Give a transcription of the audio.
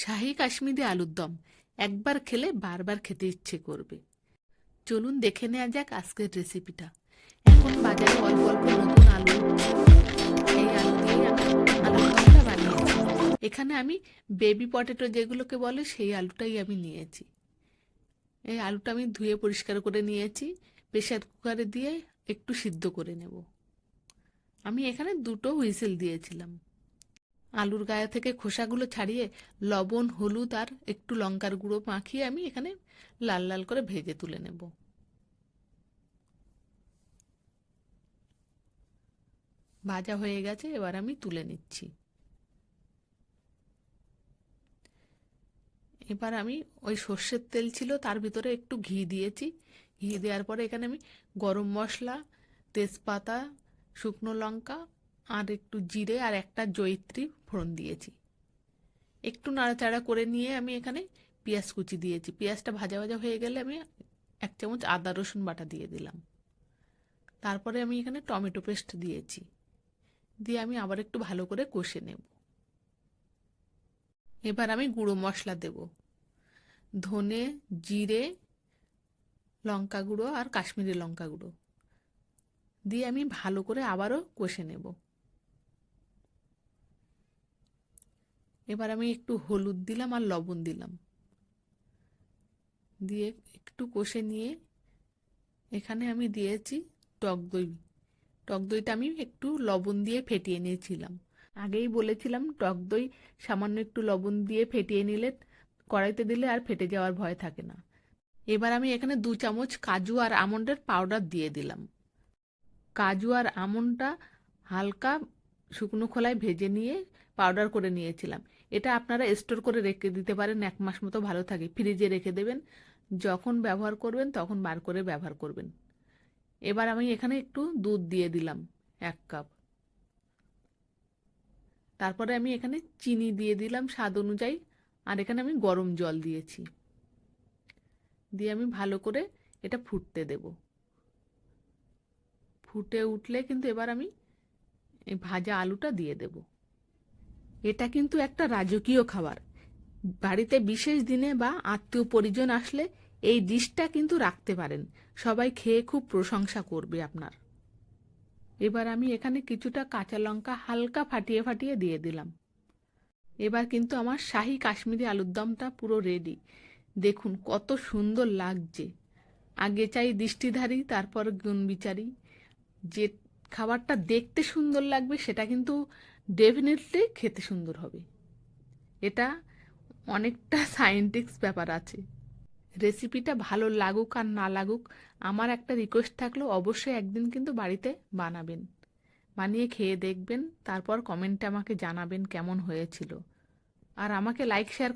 শাহি কাশ্মীরি আলুর দম। একবার খেলে বারবার খেতে ইচ্ছে করবে। চলুন দেখে নেওয়া যাক আজকের রেসিপিটা এখন বাজারে অল্প অল্প নতুন আলু। এই আলু দিয়ে দমটা বানিয়েছি। এখানে আমি বেবি পটেটো যেগুলোকে বলে সেই আলুটাই আমি নিয়েছি। এই আলুটা আমি ধুয়ে পরিষ্কার করে নিয়েছি। প্রেশার কুকারে দিয়ে একটু সিদ্ধ করে নেব। আমি এখানে দুটো হুইসেল দিয়েছিলাম। আলুর গায়ে থেকে খোসাগুলো ছাড়িয়ে লবণ, হলুদ আর একটু লঙ্কার গুঁড়ো মাখিয়ে আমি এখানে লাল লাল করে ভেজে তুলে নেব। ভাজা হয়ে গেছে, এবার আমি তুলে নিচ্ছি। এবার আমি ওই সর্ষের তেল ছিল, তার ভিতরে একটু ঘি দিয়েছি। ঘি দেওয়ার পরে এখানে আমি গরম মশলা, তেজপাতা, শুকনো লঙ্কা আর একটু জিরে আর একটা জয়িত্রী ফোড়ন দিয়েছি। একটু নাড়াচাড়া করে নিয়ে আমি এখানে পেঁয়াজ কুচি দিয়েছি। পেঁয়াজটা ভাজা ভাজা হয়ে গেলে আমি এক চামচ আদা রসুন বাটা দিয়ে দিলাম। তারপরে আমি এখানে টমেটো পেস্ট দিয়েছি। দিয়ে আমি আবার একটু ভালো করে কষে নেব। এবার আমি গুঁড়ো মশলা দেব। ধনে, জিরে, লঙ্কা গুঁড়ো আর কাশ্মীরি লঙ্কা গুঁড়ো। দিয়ে আমি ভালো করে আবারও কষে নেব। এবার আমি একটু হলুদ দিলাম আর লবণ দিলাম। দিয়ে একটু কষে নিয়ে এখানে আমি দিয়েছি টক দই। টক দইটা আমি একটু লবণ দিয়ে ফেটিয়ে নিয়েছিলাম। আগেই বলেছিলাম টক দই সামান্য একটু লবণ দিয়ে ফেটিয়ে নিলে, কড়াইতে দিলে আর ফেটে যাওয়ার ভয় থাকে না। এবার আমি এখানে দু চামচ কাজু আর আমন্ডের পাউডার দিয়ে দিলাম। কাজু আর আমন্ডটা হালকা শুকনো খোলায় ভেজে নিয়ে পাউডার করে নিয়েছিলাম। এটা আপনারা স্টোর করে রেখে দিতে পারেন, এক মাস মতো ভালো থাকে। ফ্রিজে রেখে দেবেন। যখন ব্যবহার করবেন, তখন বার করে ব্যবহার করবেন। এবার আমি এখানে একটু দুধ দিয়ে দিলাম, এক কাপ তারপরে আমি এখানে চিনি দিয়ে দিলাম স্বাদ অনুযায়ী, আর এখানে আমি গরম জল দিয়েছি। দিয়ে আমি ভালো করে এটা ফুটতে দেব। ফুটে উঠলে কিন্তু এবার আমি এই ভাজা আলুটা দিয়ে দেব। এটা কিন্তু একটা রাজকীয় খাবার। বাড়িতে বিশেষ দিনে বা আত্মীয় পরিজন আসলে এই ডিশটা কিন্তু রাখতে পারেন। সবাই খেয়ে খুব প্রশংসা করবে আপনার। এবার আমি এখানে কিছুটা কাঁচা লঙ্কা হালকা ফাটিয়ে ফাটিয়ে দিয়ে দিলাম। এবার কিন্তু আমার শাহি কাশ্মীরি আলুর দমটা পুরো রেডি দেখুন কত সুন্দর লাগছে। আগে চাই দৃষ্টিধারী, তারপর গুণ বিচারি যে খাবারটা দেখতে সুন্দর লাগবে, সেটা কিন্তু ডেফিনেটলি খেতে সুন্দর হবে। এটা অনেকটা সায়েন্টিক্স ব্যাপার আছে। রেসিপিটা ভালো লাগুক আর না লাগুক, আমার একটা রিকোয়েস্ট থাকল, অবশ্যই একদিন কিন্তু বাড়িতে বানাবেন। বানিয়ে খেয়ে দেখবেন, তারপর কমেন্টে আমাকে জানাবেন কেমন হয়েছিল। আর আমাকে লাইক শেয়ার